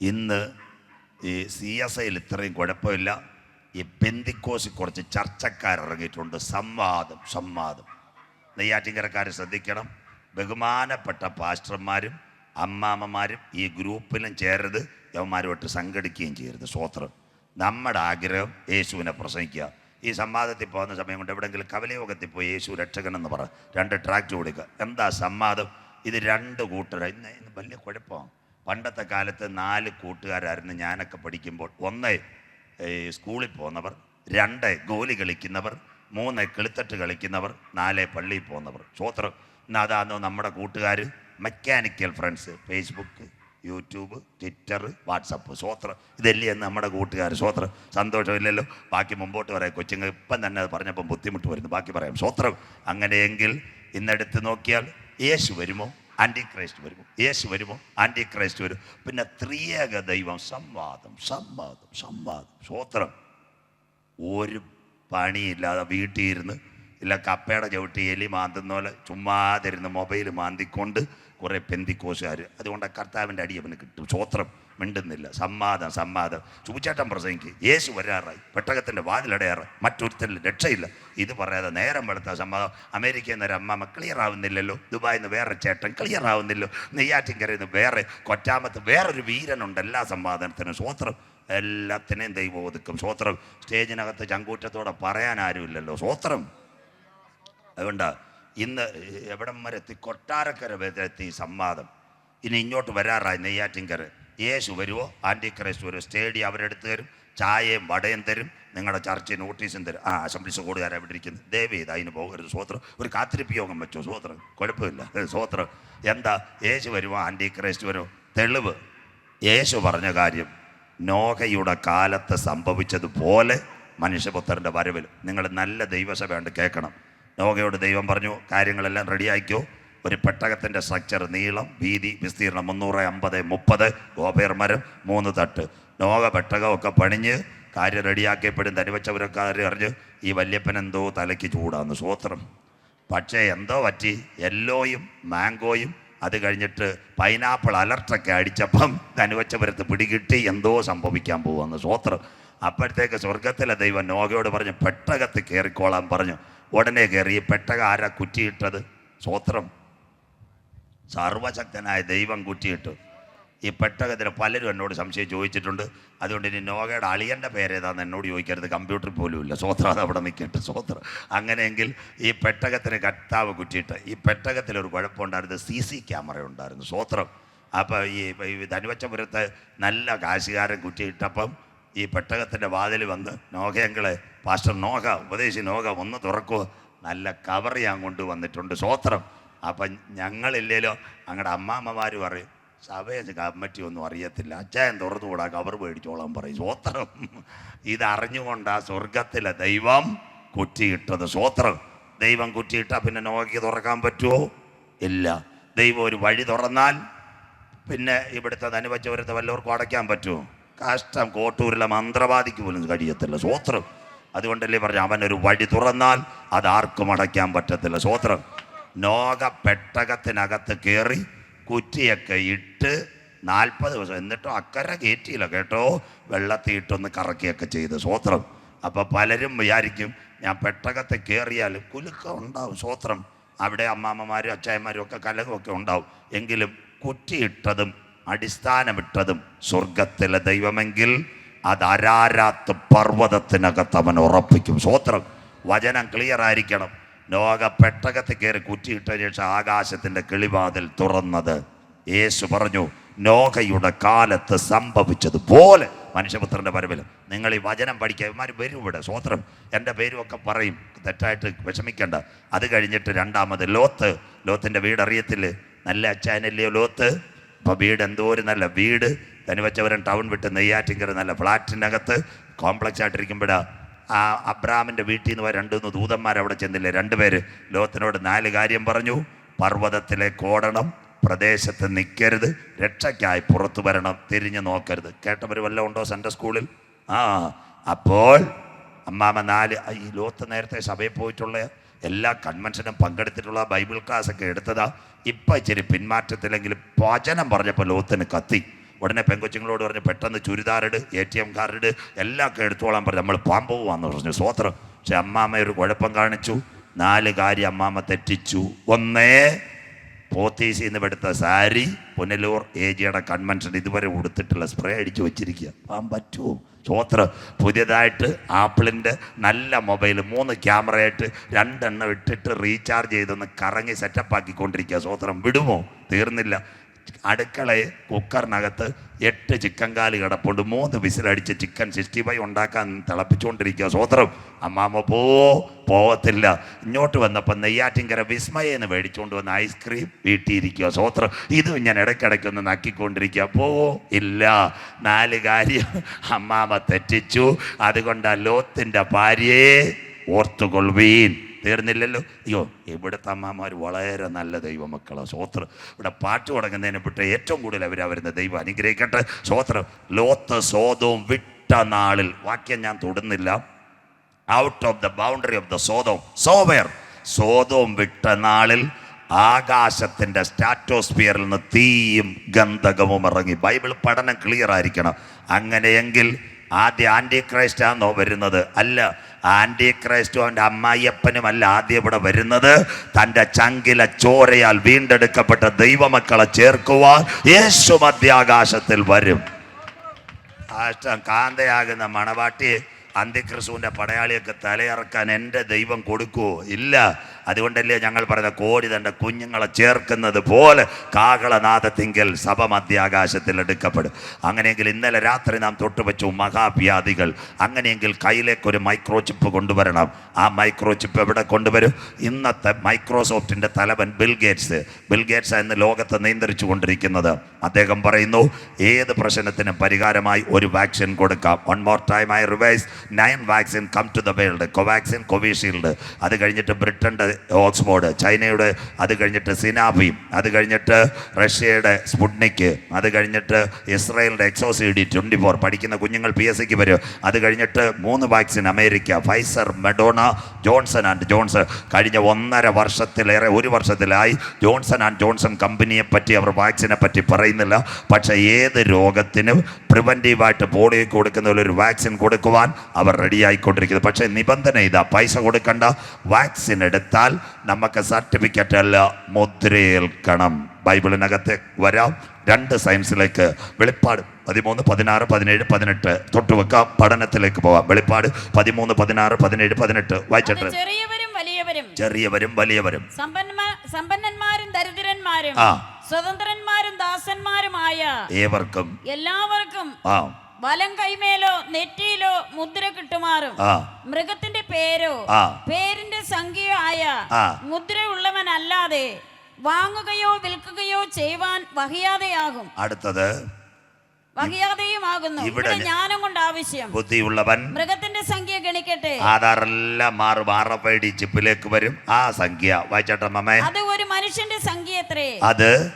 ഇന്ന് ഈ C S ഐയിൽ ഇത്രയും കുഴപ്പമില്ല. ഈ പെന്തിക്കോസിൽ കുറച്ച് ചർച്ചക്കാരിറങ്ങിയിട്ടുണ്ട്. സംവാദം സംവാദം. നെയ്യാറ്റിങ്കരക്കാർ ശ്രദ്ധിക്കണം. ബഹുമാനപ്പെട്ട പാസ്റ്റർമാരും അമ്മാമ്മമാരും ഈ ഗ്രൂപ്പിലും ചേരരുത്. യവന്മാരുമായിട്ട് സംഘടിക്കുകയും ചെയ്യരുത്. സ്വോത്രം നമ്മുടെ ആഗ്രഹം യേശുവിനെ പ്രസംഗിക്കുക. ഈ സംവാദത്തിൽ പോകുന്ന സമയം കൊണ്ട് എവിടെയെങ്കിലും കവലയോഗത്തിൽ പോയി യേശു രക്ഷകൻ എന്ന് പറ. രണ്ട് ട്രാക്ട് കൊടുക്കുക എന്താ സംവാദം? ഇത് രണ്ട് ഇന്ന് ഇന്ന് വലിയ കുഴപ്പമാണ് പണ്ടത്തെ കാലത്ത് നാല് കൂട്ടുകാരായിരുന്നു ഞാനൊക്കെ പഠിക്കുമ്പോൾ. ഒന്ന് സ്കൂളിൽ പോകുന്നവർ. രണ്ട് ഗോലി കളിക്കുന്നവർ. മൂന്ന് കിളിത്തട്ട് കളിക്കുന്നവർ. നാല് പള്ളിയിൽ പോകുന്നവർ. സ്വോത്രം ഇന്ന് നമ്മുടെ കൂട്ടുകാർ mechanical friends Facebook YouTube Twitter WhatsApp സ്വോത്രം ഇതല്ലേ നമ്മുടെ കൂട്ടുകാർ സ്വോത്രം സന്തോഷമില്ലല്ലോ? ബാക്കി മുമ്പോട്ട് പറയാം. കൊച്ചുങ്ങൾ ഇപ്പം തന്നെ അത് പറഞ്ഞപ്പം ബുദ്ധിമുട്ട് വരുന്നു. ബാക്കി പറയാം. സ്വോത്രം അങ്ങനെയെങ്കിൽ ഇന്നെടുത്ത് നോക്കിയാൽ യേശു വരുമോ? ആന്റി ക്രൈസ്റ്റ് വരുമോ? യേശു വരുമോ? ആന്റി ക്രൈസ്റ്റ് വരും പിന്നെ ത്രിയേക ദൈവം സംവാദം സംവാദം സംവാദം സ്വോത്രം ഒരു പണിയില്ലാതെ വീട്ടിൽ ഇരുന്ന് ഇല്ല കപ്പയുടെ ചവിട്ടി എലി മാന്തുന്ന പോലെ ചുമ്മാതിരുന്ന് മൊബൈൽ മാന്തിക്കൊണ്ട് കുറേ പെന്തിക്കോശുകാർ അതുകൊണ്ട് കർത്താവിന്റെ അടി അവന് കിട്ടും. സ്വോത്രം മിണ്ടുന്നില്ല. സമ്മാദം സമ്മാദം. ചൂച്ചേട്ടൻ പ്രസംഗിക്ക്. യേശു വരാറായി. പെട്ടകത്തിന്റെ വാതിലടയാറായി. മറ്റൊരുത്തരിൽ രക്ഷയില്ല. ഇത് പറയാതെ നേരം വെളുത്ത സമ്മാദം. അമേരിക്കയിൽ നിന്ന് ഒരു അമ്മാമ ക്ലിയർ ആവുന്നില്ലല്ലോ. ദുബായിൽ നിന്ന് വേറെ ചേട്ടൻ ക്ലിയർ ആവുന്നില്ലോ. നെയ്യാറ്റിൻകരയിൽ നിന്ന് വേറെ കൊറ്റാമത്ത് വേറൊരു വീരനുണ്ട് എല്ലാ സമ്മാദനത്തിനും. സ്വോത്രം. എല്ലാത്തിനെയും ദൈവം ഒതുക്കും. സ്വോത്രം. സ്റ്റേജിനകത്ത് ചങ്കൂറ്റത്തോടെ പറയാൻ ആരുമില്ലല്ലോ സ്വോത്രം. അതുകൊണ്ട് ഇന്ന് എവിടം വരെ എത്തി? കൊട്ടാരക്കര വരെ എത്തി സംവാദം ഇനി ഇങ്ങോട്ട് വരാറായി നെയ്യാറ്റിൻകര. യേശു വരുമോ ആന്റി ക്രൈസ്റ്റ് വരുമോ സ്റ്റേഡിയം അവരെടുത്ത് തരും. ചായയും വടയും തരും. നിങ്ങളുടെ ചർച്ചയും നോട്ടീസും തരും. ആ അസംബ്ലീസ് കൂടുകാരെ അവിടെ ഇരിക്കുന്നത്. ദേവി ഇത് അതിന് പോകരുത്. സ്വോത്രം. ഒരു കാത്തിരിപ്പ് യോഗം വെച്ചോ? സ്വോത്രം. കുഴപ്പമില്ല. സ്വോത്രം. എന്താ? യേശു വരുമോ ആന്റി ക്രൈസ്റ്റ് വരുമോ തെളിവ്. യേശു പറഞ്ഞ കാര്യം നോഹയുടെ കാലത്ത് സംഭവിച്ചതുപോലെ മനുഷ്യപുത്രന്റെ വരവിൽ. നിങ്ങൾ നല്ല ദൈവസഭയുണ്ട് കേൾക്കണം. നോഹയോട് ദൈവം പറഞ്ഞു കാര്യങ്ങളെല്ലാം റെഡിയാക്കിയോ ഒരു പെട്ടകത്തിന്റെ സ്ട്രക്ചർ നീളം വീതി വിസ്തീർണം മുന്നൂറ് അമ്പത് മുപ്പത് ഗോപേർ മരം മൂന്ന് തട്ട്. നോക പെട്ടകമൊക്കെ പണിഞ്ഞ് കാര്യം റെഡിയാക്കിയപ്പോഴും തനിവച്ചവരൊക്കെ അറിഞ്ഞ് ഈ വല്യപ്പൻ എന്തോ തലയ്ക്ക് ചൂടാന്ന്. സ്വോത്രം പക്ഷേ എന്തോ പറ്റി? യെല്ലോയും മാംഗോയും അത് കഴിഞ്ഞിട്ട് പൈനാപ്പിൾ അലർട്ടൊക്കെ അടിച്ചപ്പം തനുവച്ചപുരത്ത് പിടികിട്ടി എന്തോ സംഭവിക്കാൻ പോകുന്നു സ്വോത്രം അപ്പോഴത്തേക്ക് സ്വർഗത്തിലെ ദൈവം നോഗയോട് പറഞ്ഞു പെട്ടകത്ത് കയറിക്കോളാൻ പറഞ്ഞു. ഉടനെ കയറി ഈ പെട്ടക ആരാ കുറ്റിയിട്ടത്? സ്വോത്രം സർവശക്തനായ ദൈവം കുറ്റിയിട്ടു. ഈ പെട്ടകത്തിന് പലരും എന്നോട് സംശയം ചോദിച്ചിട്ടുണ്ട്. അതുകൊണ്ട് ഇനി നോഗയുടെ അളിയന്റെ പേരേതാന്ന് എന്നോട് ചോദിക്കരുത്. കമ്പ്യൂട്ടറിൽ പോലും ഇല്ല. സ്വോത്ര അത് അവിടെ നിൽക്കട്ടെ സ്വോത്ര. അങ്ങനെയെങ്കിൽ ഈ പെട്ടകത്തിന് കർത്താവ് കുറ്റിയിട്ട്. ഈ പെട്ടകത്തിലൊരു കുഴപ്പമുണ്ടായിരുന്നു. സി സി ക്യാമറ ഉണ്ടായിരുന്നു. സ്വോത്രം. അപ്പോൾ ഈ ഈ ധനുവച്ചപുരത്ത് നല്ല കാശുകാരൻ കുറ്റിയിട്ടപ്പം ഈ പെട്ടകത്തിന്റെ വാതിൽ വന്ന് നോഹയങ്ങളെ പാസ്റ്റർ നോഹ ഉപദേശി നോഹ ഒന്ന് തുറക്കുക നല്ല കവർ ഞാൻ കൊണ്ടുവന്നിട്ടുണ്ട്. സ്വോത്രം. അപ്പം ഞങ്ങളില്ലേലോ അങ്ങടെ അമ്മാമ്മമാർ പറയും സഭയെ കമ്മറ്റി ഒന്നും അറിയത്തില്ല. അച്ചായൻ തുറന്നുകൂടാ കവർ മേടിച്ചോളാൻ പറയും. സ്വോത്രം ഇതറിഞ്ഞുകൊണ്ട് ആ സ്വർഗത്തിലെ ദൈവം കുറ്റിയിട്ടത്. സ്വോത്രം ദൈവം കുറ്റിയിട്ടാൽ പിന്നെ നോക്കി തുറക്കാൻ പറ്റുമോ ഇല്ല. ദൈവം ഒരു വഴി തുറന്നാൽ പിന്നെ ഇവിടുത്തെ അനുവച്ചവരത്തെ വല്ലവർക്കും അടയ്ക്കാൻ പറ്റുമോ കഷ്ടം. കോട്ടൂരിലെ മന്ത്രവാദിക്ക് പോലും കഴിയത്തില്ല. സ്വോത്രം അതുകൊണ്ടല്ലേ പറഞ്ഞു അവനൊരു വഴി തുറന്നാൽ അത് ആർക്കും അടയ്ക്കാൻ പറ്റത്തില്ല. സ്വോത്രം നോക പെട്ടകത്തിനകത്ത് കയറി കുറ്റിയൊക്കെ ഇട്ട് നാൽപ്പത് ദിവസം എന്നിട്ടും അക്കരെ കയറ്റിയില്ല കേട്ടോ? വെള്ളത്തിൽ ഇട്ടൊന്ന് കറക്കിയൊക്കെ ചെയ്ത് സ്വോത്രം അപ്പോൾ പലരും വിചാരിക്കും ഞാൻ പെട്ടകത്തെ കയറിയാലും കുലുക്കം ഉണ്ടാവും സ്വോത്രം അവിടെ അമ്മാമ്മമാരും അച്ചായന്മാരും ഒക്കെ കലകമൊക്കെ ഉണ്ടാവും. എങ്കിലും കുറ്റിയിട്ടതും അടിസ്ഥാനമിട്ടതും സ്വർഗത്തിലെ ദൈവമെങ്കിൽ അത് അരാരാത്ത് പർവതത്തിനകത്ത് അവൻ ഉറപ്പിക്കും. സ്വോത്രം വചനം ക്ലിയർ ആയിരിക്കണം. ലോക പെട്ടകത്ത് കയറി കുറ്റിയിട്ട ശേഷം ആകാശത്തിന്റെ കിളിവാതിൽ തുറന്നത്. യേശു പറഞ്ഞു നോഹയുടെ കാലത്ത് സംഭവിച്ചതുപോലെ മനുഷ്യപുത്രന്റെ വരവിൽ. നിങ്ങൾ ഈ വചനം പഠിക്കുക. ഇവന്മാർ വരും ഇവിടെ സ്വോത്രം എന്റെ പേരുമൊക്കെ പറയും. തെറ്റായിട്ട് വിഷമിക്കേണ്ട. അത് കഴിഞ്ഞിട്ട് രണ്ടാമത് ലോത്ത്. ലോത്തിന്റെ വീട് അറിയത്തില്ലേ? നല്ല അച്ചാനല്ലയോ ലോത്ത്? അപ്പോൾ വീട് എന്തോ ഒരു നല്ല വീട്. തനിവച്ചവരൻ ടൗൺ വിട്ട് നെയ്യാറ്റിങ്കര നല്ല ഫ്ലാറ്റിനകത്ത് കോംപ്ലക്സ് ആയിട്ടിരിക്കുമ്പോഴാ ആ അബ്രാമിന്റെ വീട്ടിൽ നിന്ന് രണ്ട് മൂന്ന് ദൂതന്മാർ അവിടെ ചെന്നില്ലേ? രണ്ടുപേര് ലോകത്തിനോട് നാല് കാര്യം പറഞ്ഞു. പർവതത്തിലെ കോടണം പ്രദേശത്ത് നിൽക്കരുത് രക്ഷയ്ക്കായി പുറത്തു വരണം തിരിഞ്ഞു നോക്കരുത്. കേട്ടവർ വല്ലതും ഉണ്ടോ സെൻട്രൽ സ്കൂളിൽ ആ അപ്പോൾ അമ്മാമ നാല് ഈ ലോത്ത് നേരത്തെ സഭയിൽ പോയിട്ടുള്ള എല്ലാ കൺവെൻഷനും പങ്കെടുത്തിട്ടുള്ള ബൈബിൾ ക്ലാസ് ഒക്കെ എടുത്തതാ. ഇപ്പം ഇച്ചിരി പിന്മാറ്റത്തിലെങ്കിലും വചനം പറഞ്ഞപ്പോൾ ലോത്തിന് കത്തി. ഉടനെ പെങ്കൊച്ചുങ്ങളോട് പറഞ്ഞ് പെട്ടെന്ന് ചുരിദാറിട് എ ടി എം കാർഡ് എല്ലാം എടുത്തോളാൻ പറഞ്ഞു. നമ്മൾ പാമ്പോവാന്ന് പറഞ്ഞു. സ്വോത്രം പക്ഷെ അമ്മാമ്മ ഒരു കുഴപ്പം കാണിച്ചു. നാല് കാര്യം അമ്മാമ്മ തെറ്റിച്ചു. ഒന്നേ പോത്തീസിൽ നിന്ന് എടുത്ത സാരി പുനലൂർ ഏജിയുടെ കൺവെൻഷൻ ഇതുവരെ ഉടുത്തിട്ടുള്ള സ്പ്രേ അടിച്ചു വെച്ചിരിക്കുക. പാൻ പറ്റുമോ? സ്വോത്ര പുതിയതായിട്ട് ആപ്പിളിന്റെ നല്ല മൊബൈൽ മൂന്ന് ക്യാമറയായിട്ട് രണ്ടെണ്ണം ഇട്ടിട്ട് റീചാർജ് ചെയ്തൊന്ന് കറങ്ങി സെറ്റപ്പ് ആക്കിക്കൊണ്ടിരിക്കുക സ്വോത്രം വിടുമോ? തീർന്നില്ല. അടുക്കളയെ കുക്കറിനകത്ത് എട്ട് ചിക്കൻ കാൽ കിടപ്പുണ്ട്. മൂന്ന് വിസിലടിച്ച് ചിക്കൻ സിക്സ്റ്റി ഫൈവ് ഉണ്ടാക്കാൻ തിളപ്പിച്ചുകൊണ്ടിരിക്കുക. സ്വോത്രം അമ്മാമ്മ പോ പോവത്തില്ല. ഇങ്ങോട്ട് വന്നപ്പോൾ നെയ്യാറ്റിങ്കര വിസ്മയെന്ന് മേടിച്ചുകൊണ്ട് വന്ന ഐസ്ക്രീം വീട്ടിയിരിക്കുക. സ്വോത്രം ഇതും ഞാൻ ഇടയ്ക്കിടയ്ക്കൊന്ന് നക്കിക്കൊണ്ടിരിക്കുക. പോ ഇല്ല. നാല് കാര്യം അമ്മാമ്മ തെറ്റിച്ചു. അതുകൊണ്ട് ലോത്തിന്റെ ഭാര്യയെ ഓർത്തുകൊള്ളുവീൻ. തീർന്നില്ലല്ലോ. അയ്യോ ഇവിടുത്തെ അമ്മമാർ വളരെ നല്ല ദൈവമക്കളാണ് സ്വോത്രം ഇവിടെ പാട്ട് തുടങ്ങുന്നതിനെ വിട്ട് ഏറ്റവും കൂടുതൽ അവർ വരുന്ന ദൈവം അനുഗ്രഹിക്കട്ടെ. സ്വോത്രം ലോത്ത് സോതവും വിട്ട നാളിൽ വാക്യം ഞാൻ തൊടുന്നില്ല. Out of the boundary of the സോതവും സോവെയർ സോതവും വിട്ട നാളിൽ ആകാശത്തിന്റെ സ്റ്റാറ്റോസ്ഫിയറിൽ നിന്ന് തീയും ഗന്ധകവും ഇറങ്ങി. ബൈബിൾ പഠനം ക്ലിയർ ആയിരിക്കണം. അങ്ങനെയെങ്കിൽ ആദ്യം ആന്റി ക്രൈസ്റ്റാണോ വരുന്നത്? അല്ല ആന്റി ക്രൈസ്റ്റും അവന്റെ അമ്മായിയപ്പനും അല്ല ആദ്യം ഇവിടെ വരുന്നത്. തന്റെ ചങ്കിലെ ചോരയാൽ വീണ്ടെടുക്കപ്പെട്ട ദൈവമക്കളെ ചേർക്കുവാൻ യേശു മധ്യാകാശത്തിൽ വരും. ആഷ്ടം കാന്തയാകുന്ന മണവാട്ടി അന്തിക്രിസുവിന്റെ പടയാളിയൊക്കെ തലയിറക്കാൻ എന്റെ ദൈവം കൊടുക്കുവോ? ഇല്ല. അതുകൊണ്ടല്ലേ ഞങ്ങൾ പറയുന്ന കോടി തന്റെ കുഞ്ഞുങ്ങളെ ചേർക്കുന്നത് പോലെ കാകളനാഥത്തിങ്കൽ സഭ മധ്യാകാശത്തിൽ എടുക്കപ്പെടും. അങ്ങനെയെങ്കിൽ ഇന്നലെ രാത്രി നാം തൊട്ടുവച്ചു മഹാവ്യാധികൾ. അങ്ങനെയെങ്കിൽ കയ്യിലേക്ക് ഒരു മൈക്രോ ചിപ്പ് കൊണ്ടുവരണം. ആ മൈക്രോ ചിപ്പ് എവിടെ കൊണ്ടുവരും? ഇന്നത്തെ മൈക്രോസോഫ്റ്റിന്റെ തലവൻ ബിൽ ഗേറ്റ്സ്. ബിൽ ഗേറ്റ്സ് എന്ന് ലോകത്തെ നിയന്ത്രിച്ചു കൊണ്ടിരിക്കുന്നത്. അദ്ദേഹം പറയുന്നു ഏത് പ്രശ്നത്തിനും പരിഹാരമായി ഒരു വാക്സിൻ കൊടുക്കാം. One more time I revise nine vaccine come to the world Covaxin Covishield അത് കഴിഞ്ഞിട്ട് ബ്രിട്ടന്റെ ഓക്സ്ഫോർഡ്. ചൈനയുടെ അത് കഴിഞ്ഞിട്ട് സിനാബിയും അത് കഴിഞ്ഞിട്ട് റഷ്യയുടെ സ്പുട്നിക്ക് അത് കഴിഞ്ഞിട്ട് ഇസ്രായേലിന്റെ എക്സോസി ഡി ട്വന്റി ഫോർ പഠിക്കുന്ന കുഞ്ഞുങ്ങൾ പി എസ് സിക്ക് വരും. അത് കഴിഞ്ഞിട്ട് മൂന്ന് vaccine America Pfizer Moderna Johnson and Johnson. കഴിഞ്ഞ ഒന്നര വർഷത്തിലേറെ ഒരു വർഷത്തിലായി ജോൺസൺ ആൻഡ് ജോൺസൺ കമ്പനിയെ പറ്റി അവർ വാക്സിനെ പറ്റി പറയുന്നില്ല. പക്ഷേ ഏത് രോഗത്തിനും പ്രിവന്റീവായിട്ട് പോളിയോ കൊടുക്കുന്ന ഒരു വാക്സിൻ കൊടുക്കുവാൻ അവർ റെഡിയായിക്കൊണ്ടിരിക്കുന്നത് പക്ഷേ നിബന്ധന ഇതാ പൈസ കൊടുക്കണ്ട വാക്സിൻ എടുത്താൽ നമുക്ക് സർട്ടിഫിക്കറ്റ് അല്ല മുദ്രയേൽക്കണം. ബൈബിളിനകത്ത് വരാം. രണ്ട് സയൻസിലേക്ക് വെളിപ്പാട് പതിമൂന്ന് പതിനാറ് പതിനേഴ് പതിനെട്ട് തൊട്ട് വെക്കാം. പഠനത്തിലേക്ക് പോവാം. വെളിപ്പാട് പതിമൂന്ന് പതിനാറ് പതിനേഴ് പതിനെട്ട് വായിച്ചിട്ട് ചെറിയവരും വലിയവരും. ചെറിയവരും വലിയവരും. സമ്പന്മാ- സമ്പന്നന്മാരും ദരിദ്രന്മാരും. ആ. സ്വതന്ത്രന്മാരും ദാസന്മാരുമായ ഏവർക്കും എല്ലാവർക്കും ആ. വലം കൈമേലോ നെറ്റിയിലോ മുദ്ര കിട്ടുമാറും. മൃഗത്തിന്റെ പേരോ പേരിന്റെ സംഖ്യയോ ആയ. മുദ്രയുള്ളവനല്ലാതെ വാങ്ങുകയോ വിൽക്കുകയോ ചെയ്യുവാൻ വഹിയാതെയാകും. അടുത്തത് ഇവിടെ ജ്ഞാനം കൊണ്ട് ആവശ്യം. ബുദ്ധിയുള്ളവൻ മൃഗത്തിന്റെ സംഖ്യ ഗണിക്കട്ടെ. ആധാറെല്ലാം മാറും ഐ ചിപ്പിലേക്ക് വരും. ആ സംഖ്യ വായിച്ചോട്ടെ മമ്മേ അത് ഒരു മനുഷ്യന്റെ സംഖ്യ എത്രേ? അത്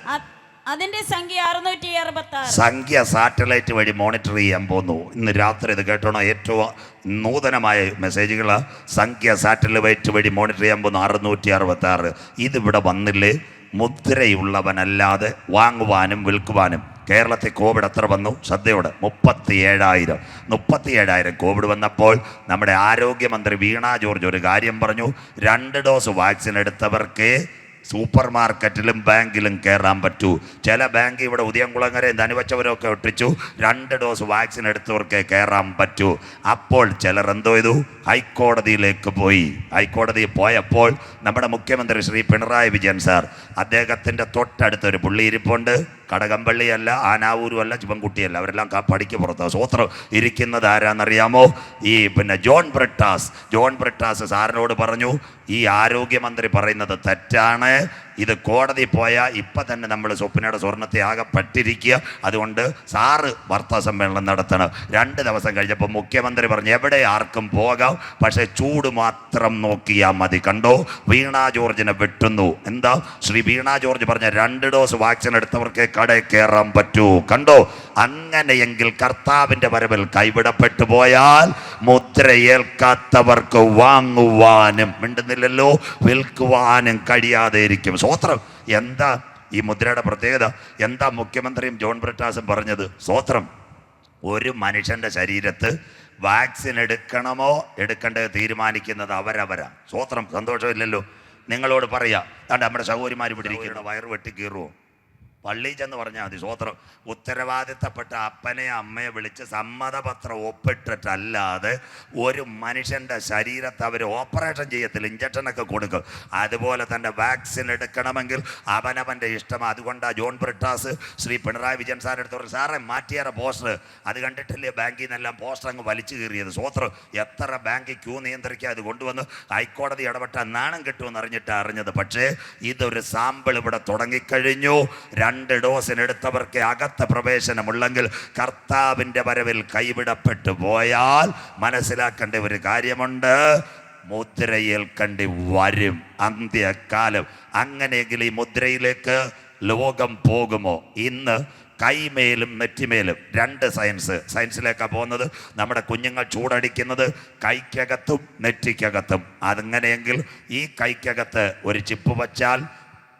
അതിന്റെ സംഖ്യ അറുന്നൂറ്റി അറുപത്തി സംഖ്യ സാറ്റലൈറ്റ് വഴി മോണിറ്റർ ചെയ്യാൻ പോന്നു. ഇന്ന് രാത്രി ഇത് കേട്ടോണോ? ഏറ്റവും നൂതനമായ മെസ്സേജുകൾ. സംഖ്യ സാറ്റലൈറ്റ് വഴി മോണിറ്റർ ചെയ്യാൻ പോകുന്നു അറുന്നൂറ്റി അറുപത്തി ആറ് ഇതിവിടെ വന്നില്ലേ? മുദ്രയുള്ളവനല്ലാതെ വാങ്ങുവാനും വിൽക്കുവാനും. കേരളത്തിൽ കോവിഡ് എത്ര വന്നു? ശ്രദ്ധയോടെ മുപ്പത്തി ഏഴായിരം മുപ്പത്തി ഏഴായിരം കോവിഡ് വന്നപ്പോൾ നമ്മുടെ ആരോഗ്യമന്ത്രി വീണ ജോർജ് ഒരു കാര്യം പറഞ്ഞു. രണ്ട് ഡോസ് വാക്സിൻ എടുത്തവർക്ക് സൂപ്പർ മാർക്കറ്റിലും ബാങ്കിലും കയറാൻ പറ്റൂ. ചില ബാങ്ക് ഇവിടെ ഉദയംകുളങ്ങരയും ധനുവച്ചവരൊക്കെ ഒട്ടിച്ചു. രണ്ട് ഡോസ് വാക്സിൻ എടുത്തവർക്ക് കയറാൻ പറ്റൂ. അപ്പോൾ ചിലർ എന്തോ ചെയ്തു? ഹൈക്കോടതിയിലേക്ക് പോയി. ഹൈക്കോടതിയിൽ പോയപ്പോൾ നമ്മുടെ മുഖ്യമന്ത്രി ശ്രീ പിണറായി വിജയൻ സാർ അദ്ദേഹത്തിന്റെ തൊട്ടടുത്ത് ഒരു പുള്ളി ഇരിപ്പുണ്ട്. കടകംപള്ളിയല്ല ആനാവൂരും അല്ല ചുമൻകുട്ടിയല്ല അവരെല്ലാം പടിക്ക് പുറത്ത്. സ്വോത്രം ഇരിക്കുന്നത് ആരാന്നറിയാമോ? ഈ പിന്നെ ജോൺ ബ്രിട്ടാസ്. ജോൺ ബ്രിട്ടാസ് സാറിനോട് പറഞ്ഞു ഈ ആരോഗ്യമന്ത്രി പറയുന്നത് തെറ്റാണ്. ഇത് കോടതി പോയാൽ ഇപ്പം തന്നെ നമ്മൾ സ്വപ്നയുടെ സ്വർണത്തെ ആകെ പറ്റിരിക്കുക. അതുകൊണ്ട് സാറ് വാർത്താ സമ്മേളനം നടത്തണം. രണ്ട് ദിവസം കഴിഞ്ഞപ്പോൾ മുഖ്യമന്ത്രി പറഞ്ഞു എവിടെ ആർക്കും പോകാം. പക്ഷേ ചൂട് മാത്രം നോക്കിയാൽ മതി. കണ്ടോ? വീണ ജോർജിനെ വെട്ടുന്നു. എന്താ? ശ്രീ വീണ ജോർജ് പറഞ്ഞ രണ്ട് ഡോസ് വാക്സിൻ എടുത്തവർക്ക് കടയിൽ കയറാൻ പറ്റൂ. കണ്ടോ? അങ്ങനെയെങ്കിൽ കർത്താവിന്റെ വരവിൽ കൈവിടപ്പെട്ടു പോയാൽ മുദ്രയേൽക്കാത്തവർക്ക് വാങ്ങുവാനും മിണ്ടുന്നില്ലല്ലോ. വിൽക്കുവാനും കഴിയാതെ ഇരിക്കും. സ്വോത്രം എന്താ ഈ മുദ്രയുടെ പ്രത്യേകത? എന്താ മുഖ്യമന്ത്രിയും ജോൺ ബ്രിട്ടാസും പറഞ്ഞത്? സ്വോത്രം ഒരു മനുഷ്യന്റെ ശരീരത്ത് വാക്സിൻ എടുക്കണമോ? എടുക്കേണ്ടത് തീരുമാനിക്കുന്നത് അവരവരാ. സ്വോത്രം സന്തോഷമില്ലല്ലോ. നിങ്ങളോട് പറയാ. നമ്മുടെ സഹോദരിമാർ ഇവിടെ ഇരിക്കുന്ന. വയറ് വെട്ടി കീറുവോ? പള്ളിയിൽ ചെന്ന് പറഞ്ഞാൽ മതി സ്വോത്രം ഉത്തരവാദിത്തപ്പെട്ട അപ്പനെ അമ്മയെ വിളിച്ച് സമ്മതപത്രം ഒപ്പിട്ടിട്ടല്ലാതെ ഒരു മനുഷ്യന്റെ ശരീരത്തെ അവർ ഓപ്പറേഷൻ ചെയ്യത്തില്ല ഇഞ്ചക്ഷനൊക്കെ കൊടുക്കും. അതുപോലെ തന്നെ വാക്സിൻ എടുക്കണമെങ്കിൽ അവനവന്റെ ഇഷ്ടം. അതുകൊണ്ടാണ് ജോൺ ബ്രിട്ടാസ് ശ്രീ പിണറായി വിജയൻ സാർ പറഞ്ഞു സാറേ മാറ്റിയേറെ പോസ്റ്റർ അത് കണ്ടിട്ടില്ലേ ബാങ്കിൽ നിന്നെല്ലാം പോസ്റ്റർ അങ്ങ് വലിച്ചു കീറിയത്. സ്വോത്രം എത്ര ബാങ്കിൽ ക്യൂ നിയന്ത്രിക്കുക അത് കൊണ്ടുവന്ന് ഹൈക്കോടതി ഇടപെട്ട നാണം കിട്ടുമെന്ന് അറിഞ്ഞിട്ട് അറിഞ്ഞത്. പക്ഷേ ഇതൊരു സാമ്പിൾ ഇവിടെ തുടങ്ങിക്കഴിഞ്ഞു. രണ്ട് ഡോസിന് എടുത്തവർക്ക് അകത്ത പ്രവേശനമുള്ളെങ്കിൽ കർത്താവിന്റെ വരവിൽ കൈവിടപ്പെട്ടു പോയാൽ മനസ്സിലാക്കേണ്ട ഒരു കാര്യമുണ്ട്. മുദ്രയേൽക്കേണ്ടി വരും അന്ത്യകാലം. അങ്ങനെയെങ്കിൽ ഈ മുദ്രയിലേക്ക് ലോകം പോകുമോ? ഇന്ന് കൈമേലും നെറ്റിമേലും രണ്ട് സയൻസ്. സയൻസിലേക്കാണ് പോകുന്നത്? നമ്മുടെ കുഞ്ഞുങ്ങൾ ചൂടടിക്കുന്നത് കൈക്കകത്തും നെറ്റിക്കകത്തും. അതങ്ങനെയെങ്കിൽ ഈ കൈക്കകത്ത് ഒരു ചിപ്പ് വച്ചാൽ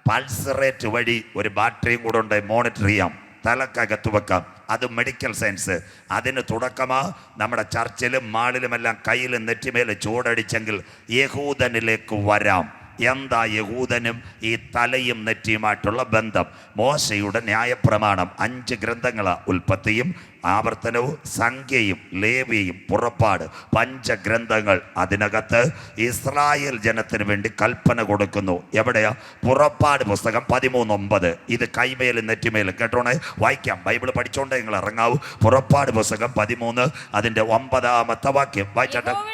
പൾസ് റേറ്റ് വഴി ഒരു ബാറ്ററിയും കൂടെ ഉണ്ട് മോണിറ്റർ ചെയ്യാം തലക്കകത്ത് വെക്കാം. അത് മെഡിക്കൽ സയൻസ് അതിന് തുടക്കമാ നമ്മുടെ ചർച്ചിലും മാളിലുമെല്ലാം കയ്യിലും നെറ്റിമേലും ചൂടടിച്ചെങ്കിൽ യഹൂദനിലേക്ക് വരാം. എന്താ യഹൂദനും ഈ തലയും നെറ്റിയുമായിട്ടുള്ള ബന്ധം? മോശയുടെ ന്യായപ്രമാണം അഞ്ച് ഗ്രന്ഥങ്ങളാണ് ഉൽപ്പത്തിയും ആവർത്തനവും സംഖ്യയും ലേവിയും പുറപ്പാട്. പഞ്ചഗ്രന്ഥങ്ങൾ അതിനകത്ത് ഇസ്രായേൽ ജനത്തിന് വേണ്ടി കൽപ്പന കൊടുക്കുന്നു. എവിടെയാ? പുറപ്പാട് പുസ്തകം പതിമൂന്നൊമ്പത്. ഇത് കൈമേലും നെറ്റിമേലും കേട്ടോണേ? വായിക്കാം. ബൈബിൾ പഠിച്ചോണ്ടേ നിങ്ങൾ ഇറങ്ങാവൂ. പുറപ്പാട് പുസ്തകം പതിമൂന്ന് അതിന്റെ ഒമ്പതാമത്തെ വാക്യം. വായിച്ചാട്ടെ.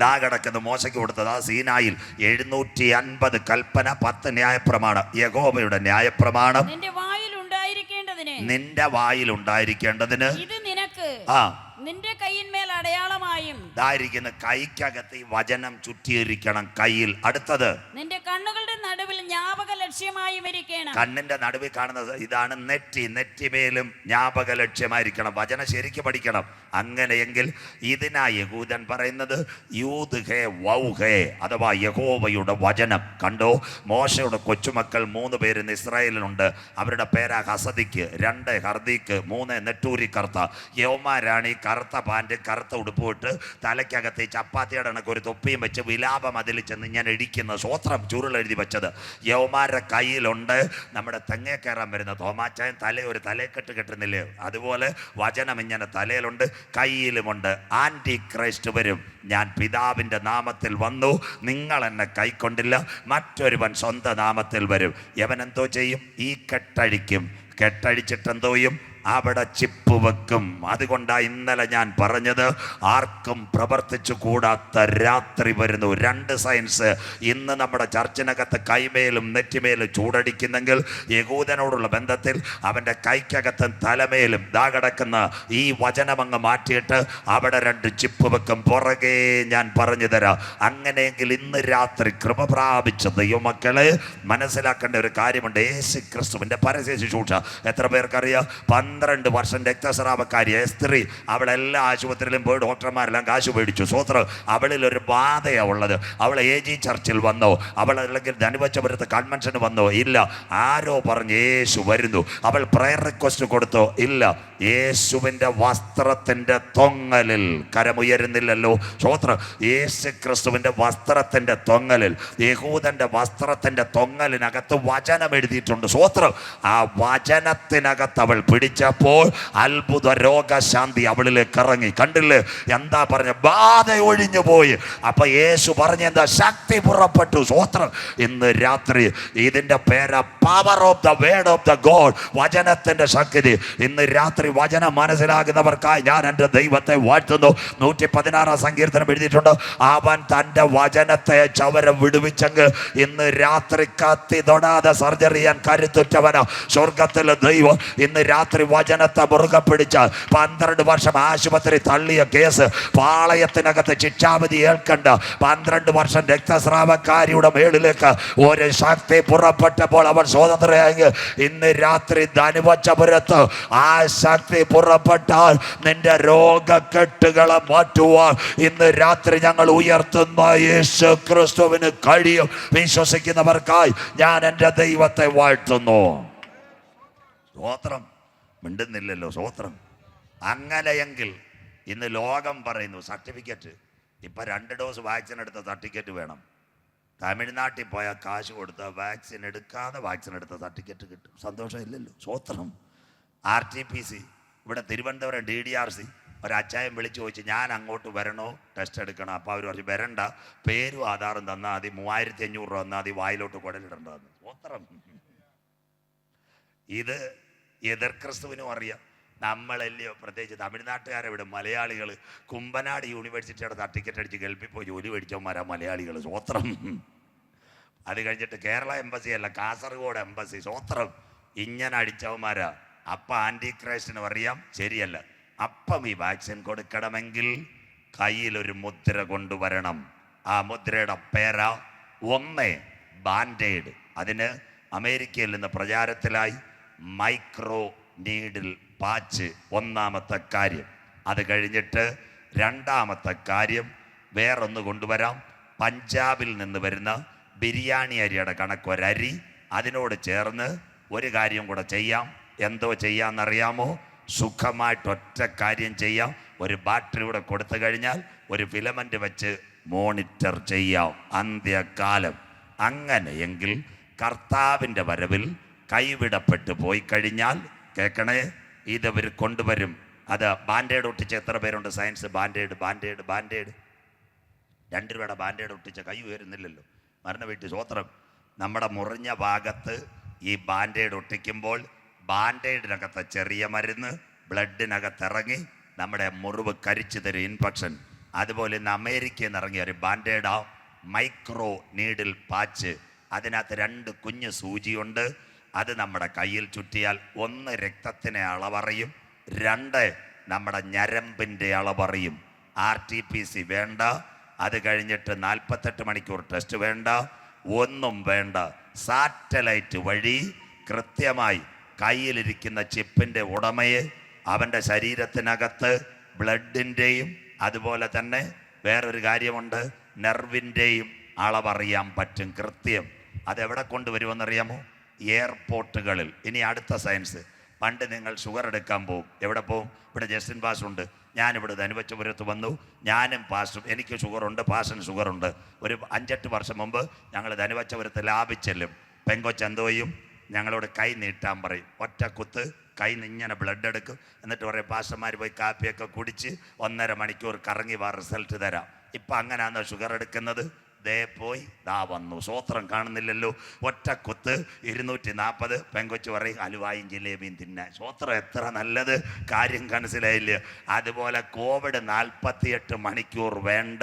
ദാ കിടക്കുന്ന മോശയ്ക്ക് കൊടുത്തത് ആ സീനായിൽ എഴുന്നൂറ്റി അൻപത് കൽപ്പന പത്ത് ന്യായപ്രമാണം. യഹോബയുടെ ന്യായപ്രമാണം. നിന്റെ വായിൽ ഉണ്ടായിരിക്കേണ്ടതിന്. നിന്റെ വായിൽ ഉണ്ടായിരിക്കേണ്ടതിന്. ഇത് നിനക്ക്. ആ. നിന്റെ കയ്യിന്മേൽ അടയാളമായും ഇതായിരിക്കുന്ന കൈക്കകത്ത് ഈ വചനം ചുറ്റിയിരിക്കണം കയ്യിൽ. അടുത്തത്. നിന്റെ കണ്ണുകളുടെ നടുവിൽ ജ്ഞാപക ലക്ഷ്യമായിരിക്കണം കണ്ണിന്റെ നടുവിൽ കാണുന്നത് ഇതാണ് നെറ്റി. നെറ്റിമേലും ജ്ഞാപക ലക്ഷ്യമായിരിക്കണം. വചനം ശരിക്ക് പഠിക്കണം. അങ്ങനെയെങ്കിൽ ഇതിനാ യഹൂദൻ പറയുന്നത് യൂത് ഹേ വൗ ഹേ അഥവാ യഹോവയുടെ വചനം. കണ്ടോ? മോശയുടെ കൊച്ചുമക്കൾ മൂന്ന് പേര് ഇസ്രായേലിലുണ്ട്. അവരുടെ പേരാ ഹസദിക്ക് രണ്ട് ഹർദിക്ക് മൂന്ന് നെട്ടൂരി കറുത്ത യവമാരാണ് ഈ കറുത്ത പാന്റ് കറുത്ത ഉടുപ്പ് ഇട്ട് തലയ്ക്കകത്ത് ചപ്പാത്തിയുടെ കണക്ക് ഒരു തൊപ്പിയും വെച്ച് വിലാപം അതിൽ ചെന്ന് ഞാൻ ഇടിക്കുന്ന സ്വോത്രം ചുരുളെഴുതി വെച്ചത്. യവമാരുടെ കയ്യിലുണ്ട്. നമ്മുടെ തെങ്ങേ കയറാൻ വരുന്ന തോമാച്ചായൻ തല ഒരു തലയെക്കെട്ട് കെട്ടുന്നില്ലേ? അതുപോലെ വചനം ഇങ്ങനെ തലയിലുണ്ട് കയ്യിലുമുണ്ട്. ആന്റി ക്രൈസ്റ്റ് വരും. ഞാൻ പിതാവിന്റെ നാമത്തിൽ വന്നു. നിങ്ങൾ എന്നെ കൈക്കൊണ്ടില്ല. മറ്റൊരുവൻ സ്വന്തം നാമത്തിൽ വരും. യവൻ എന്തോ ചെയ്യും? ഈ കെട്ടഴിക്കും. കെട്ടഴിച്ചിട്ടെന്തോയും? അവിടെ ചിപ്പ് വെക്കും. അതുകൊണ്ടാണ് ഇന്നലെ ഞാൻ പറഞ്ഞത് ആർക്കും പ്രവർത്തിച്ചു കൂടാത്ത രാത്രി വരുന്നു. രണ്ട് സയൻസ് ഇന്ന് നമ്മുടെ ചർച്ചിനകത്ത് കൈമേലും നെറ്റിമേലും ചൂടടിക്കുന്നെങ്കിൽ യകൂദനോടുള്ള ബന്ധത്തിൽ അവന്റെ കൈക്കകത്തും തലമേലും ദാ കിടക്കുന്ന ഈ വചനമങ്ങ് മാറ്റിയിട്ട് അവിടെ രണ്ട് ചിപ്പ് വെക്കും. പുറകെ ഞാൻ പറഞ്ഞു തരാം. അങ്ങനെയെങ്കിൽ ഇന്ന് രാത്രി കൃപ പ്രാപിച്ച ദൈവമക്കളെ മനസ്സിലാക്കേണ്ട ഒരു കാര്യമുണ്ട്. യേശു ക്രിസ്തുവിന്റെ പരസ്യ ശുശ്രൂഷ. എത്ര പേർക്കറിയാം? പന്ത്രണ്ട് വർഷം രക്തസ്രാവക്കാരി സ്ത്രീ അവളെല്ലാ ആശുപത്രിയിലും പോയി ഡോക്ടർമാരെല്ലാം കാശ് മേടിച്ചു. സ്വോത്രം അവളിൽ ഒരു ബാധയാണ് ഉള്ളത്. അവൾ എ ജി ചർച്ചിൽ വന്നോ അവൾ അല്ലെങ്കിൽ ധനുവച്ചപുരത്ത് കൺവെൻഷന് വന്നോ ഇല്ല. ആരോ പറഞ്ഞു യേശു വരുന്നു. അവൾ പ്രയർ റിക്വസ്റ്റ് കൊടുത്തോ ഇല്ല. യേശുവിന്റെ വസ്ത്രത്തിന്റെ തൊങ്ങലിൽ കരമുയരുന്നില്ലല്ലോ സ്വോത്രം യേശു ക്രിസ്തുവിന്റെ വസ്ത്രത്തിന്റെ തൊങ്ങലിൽ യഹൂദന്റെ വസ്ത്രത്തിന്റെ തൊങ്ങലിനകത്ത് വചനം എഴുതിയിട്ടുണ്ട്. സ്വോത്രം ആ വചനത്തിനകത്ത് അവൾ പിടിച്ചപ്പോൾ അത്ഭുത രോഗശാന്തി അവളിലേക്ക് ഇറങ്ങി. കണ്ടില്ലേ? എന്താ പറഞ്ഞ? ബാധ ഒഴിഞ്ഞു പോയി. അപ്പൊ യേശു പറഞ്ഞ എന്താ? ശക്തി പുറപ്പെട്ടു. സ്വോത്രം ഇന്ന് രാത്രി ഇതിന്റെ പേര power of the word of the God വചനത്തിന്റെ ശക്തി. ഇന്ന് രാത്രി വചനം മനസ്സിലാകുന്നവർക്കായി ഞാൻ എന്റെ ദൈവത്തെ വാഴ്ത്തുന്നു. നൂറ്റി പതിനാറാം സങ്കീർത്തനം എഴുതിയിട്ടുണ്ട്. അവൻ തന്റെ വചനത്തെ ചവരം വിടുവിച്ചെങ്കിൽ ഇന്ന് രാത്രി കത്തി തൊടാതെ സർജറി ചെയ്യാൻ കരുത്തുറ്റവനാ. സ്വർഗത്തിലെ ദൈവം ഇന്ന് രാത്രി വചനത്തെ മുറുകെ പിടിച്ച പന്ത്രണ്ട് വർഷം ആശുപത്രി തള്ളിയ കേസ് പാളയത്തിനകത്ത് ശിക്ഷാവിധി ഏൽക്കണ്ട. പന്ത്രണ്ട് വർഷം രക്തസ്രാവക്കാരിയുടെ മേളിലേക്ക് ഒരു ശക്തി പുറപ്പെട്ടപ്പോൾ അവൻ സ്വതന്ത്രയായി. ഇന്ന് രാത്രി ധനുവച്ചപുരത്ത് ആ ശക്തി പുറപ്പെട്ടാൽ നിന്റെ രോഗക്കെട്ടുകളെ മാറ്റുവാൻ ഇന്ന് രാത്രി ഞങ്ങൾ ഉയർത്തുന്ന യേശു ക്രിസ്തുവിന് കഴിയും. വിശ്വസിക്കുന്നവർക്കായി ഞാൻ എന്റെ ദൈവത്തെ വാഴ്ത്തുന്നു. സ്വോത്രം മിണ്ടുന്നില്ലല്ലോ സ്വോത്രം അങ്ങനെയെങ്കിൽ ഇന്ന് ലോകം പറയുന്നു സർട്ടിഫിക്കറ്റ്. ഇപ്പം രണ്ട് ഡോസ് വാക്സിൻ എടുത്ത സർട്ടിഫിക്കറ്റ് വേണം. തമിഴ്നാട്ടിൽ പോയാൽ കാശ് കൊടുത്ത വാക്സിൻ എടുക്കാതെ വാക്സിൻ എടുത്ത സർട്ടിഫിക്കറ്റ് കിട്ടും. സന്തോഷമില്ലല്ലോ സ്വോത്രം ആർ ടി പി സി ഇവിടെ Thiruvananthapuram D D R C ഒരച്ചായം വിളിച്ചു ചോദിച്ചു ഞാൻ അങ്ങോട്ട് വരണോ? ടെസ്റ്റ് എടുക്കണം. അപ്പോൾ അവർ പറഞ്ഞു വരണ്ട. പേരും ആധാറും തന്നാൽ മതി. മൂവായിരത്തി അഞ്ഞൂറ് രൂപ തന്നാൽ മതി. വായിലോട്ട് കുടലിടണ്ടെന്ന് സ്വോത്രം ഇത് എതിർ ക്രിസ്തുവിനും അറിയാം. നമ്മളല്ലയോ പ്രത്യേകിച്ച് തമിഴ്നാട്ടുകാരെ ഇവിടെ മലയാളികൾ കുമ്പനാട് യൂണിവേഴ്സിറ്റിയുടെ ടിക്കറ്റ് അടിച്ച് ഗൾഫിൽ പോയി ജോലി മേടിച്ചവന്മാരാ മലയാളികൾ സ്വോത്രം. അത് കഴിഞ്ഞിട്ട് കേരള എംബസി അല്ല കാസർഗോഡ് എംബസി. സ്വോത്രം. ഇങ്ങനെ അടിച്ചവന്മാരാ. അപ്പം ആന്റി ക്രൈസ്റ്റിനും അറിയാം? ശരിയല്ല. അപ്പം ഈ വാക്സിൻ കൊടുക്കണമെങ്കിൽ കയ്യിലൊരു മുദ്ര കൊണ്ടുവരണം. ആ മുദ്രയുടെ പേര ഒന്ന് ബാൻഡേഡ് അതിന് അമേരിക്കയിൽ നിന്ന് പ്രചാരത്തിലായി. മൈക്രോ നീഡിൽ പാച്ച് ഒന്നാമത്തെ കാര്യം. അത് കഴിഞ്ഞിട്ട് രണ്ടാമത്തെ കാര്യം വേറൊന്ന് കൊണ്ടുവരാം. പഞ്ചാബിൽ നിന്ന് വരുന്ന ബിരിയാണി അരിയുടെ കണക്കൊരരി അതിനോട് ചേർന്ന് ഒരു കാര്യം കൂടെ ചെയ്യാം. എന്തോ ചെയ്യാമെന്നറിയാമോ സുഖമായിട്ട് ഒറ്റ കാര്യം ചെയ്യാം. ഒരു ബാറ്ററി കൂടെ കൊടുത്തു കഴിഞ്ഞാൽ ഒരു ഫിലമെന്റ് വെച്ച് മോണിറ്റർ ചെയ്യാം. അന്ത്യകാലം. അങ്ങനെയെങ്കിൽ കർത്താവിന്റെ വരവിൽ കൈവിടപ്പെട്ട് പോയി കഴിഞ്ഞാൽ കേൾക്കണേ ഇതവർ കൊണ്ടുവരും. അത് ബാൻഡേഡ് ഒട്ടിച്ച് എത്ര പേരുണ്ട്? Science bandaid bandaid bandaid. രണ്ട് രൂപയുടെ ബാൻഡേഡ് ഒട്ടിച്ച കൈ ഉയരുന്നില്ലല്ലോ. മരണ വീട്ടിൽ സ്വോത്രം നമ്മുടെ മുറിഞ്ഞ ഭാഗത്ത് ഈ ബാൻഡേഡ് ഒട്ടിക്കുമ്പോൾ ബാൻഡേഡിനകത്ത് ചെറിയ മരുന്ന് ബ്ലഡിനകത്ത് ഇറങ്ങി നമ്മുടെ മുറിവ് കരിച്ചു തരും ഇൻഫെക്ഷൻ. അതുപോലെ ഇന്ന് അമേരിക്കയിൽ നിന്ന് ഇറങ്ങിയ ഒരു ബാൻഡേഡാ മൈക്രോ നീഡിൽ പാച്ച്. അതിനകത്ത് രണ്ട് കുഞ്ഞ് സൂചിയുണ്ട്. അത് നമ്മുടെ കയ്യിൽ ചുറ്റിയാൽ ഒന്ന് രക്തത്തിനെ അളവറിയും രണ്ട് നമ്മുടെ ഞരമ്പിന്റെ അളവറിയും. ആർ ടി പി സി വേണ്ട അത് കഴിഞ്ഞിട്ട് നാൽപ്പത്തെട്ട് മണിക്കൂർ ടെസ്റ്റ് വേണ്ട ഒന്നും വേണ്ട. സാറ്റലൈറ്റ് വഴി കൃത്യമായി കയ്യിലിരിക്കുന്ന ചിപ്പിന്റെ ഉടമയെ അവന്റെ ശരീരത്തിനകത്ത് ബ്ലഡിന്റെയും അതുപോലെ തന്നെ വേറൊരു കാര്യമുണ്ട് നെർവിന്റെയും അളവറിയാൻ പറ്റും കൃത്യം. അതെവിടെ കൊണ്ടുവരുമെന്നറിയാമോ? എയർപോർട്ടുകളിൽ. ഇനി അടുത്ത സയൻസ്. പണ്ട് നിങ്ങൾ ഷുഗർ എടുക്കാൻ പോകും എവിടെ പോകും ഇവിടെ ജസ്റ്റിൻ പാസ് ഉണ്ട്. ഞാനിവിടെ ധനുവച്ചപുരത്ത് വന്നു. ഞാനും പാസും എനിക്ക് ഷുഗറുണ്ട് പാസിന് ഷുഗറുണ്ട്. ഒരു അഞ്ചെട്ട് വർഷം മുമ്പ് ഞങ്ങൾ ധനുവച്ചപുരത്ത് ലാഭിച്ചെല്ലും ചന്തോയും ഞങ്ങളോട് കൈ നീട്ടാൻ പറയും. ഒറ്റ കുത്ത് കൈ ഇങ്ങനെ ബ്ലഡ് എടുക്കും. എന്നിട്ട് പറയും പാസ്റ്റർമാർ പോയി കാപ്പിയൊക്കെ കുടിച്ച് ഒന്നര മണിക്കൂർ കറങ്ങി വാ റിസൾട്ട് തരാം. ഇപ്പം അങ്ങനെയാണോ ഷുഗർ എടുക്കുന്നത്? ദേ പോയി. ദാ വന്നു. സ്വോത്രം കാണുന്നില്ലല്ലോ. ഒറ്റ കുത്ത് ഇരുന്നൂറ്റി നാൽപ്പത് പെങ്കൊച്ച് പറയും അലുവായും ജിലേബിയും തിന്നാൻ. സ്വോത്രം എത്ര നല്ലത്. കാര്യം മനസ്സിലായില്ല? അതുപോലെ കോവിഡ് നാൽപ്പത്തിയെട്ട് മണിക്കൂർ വേണ്ട.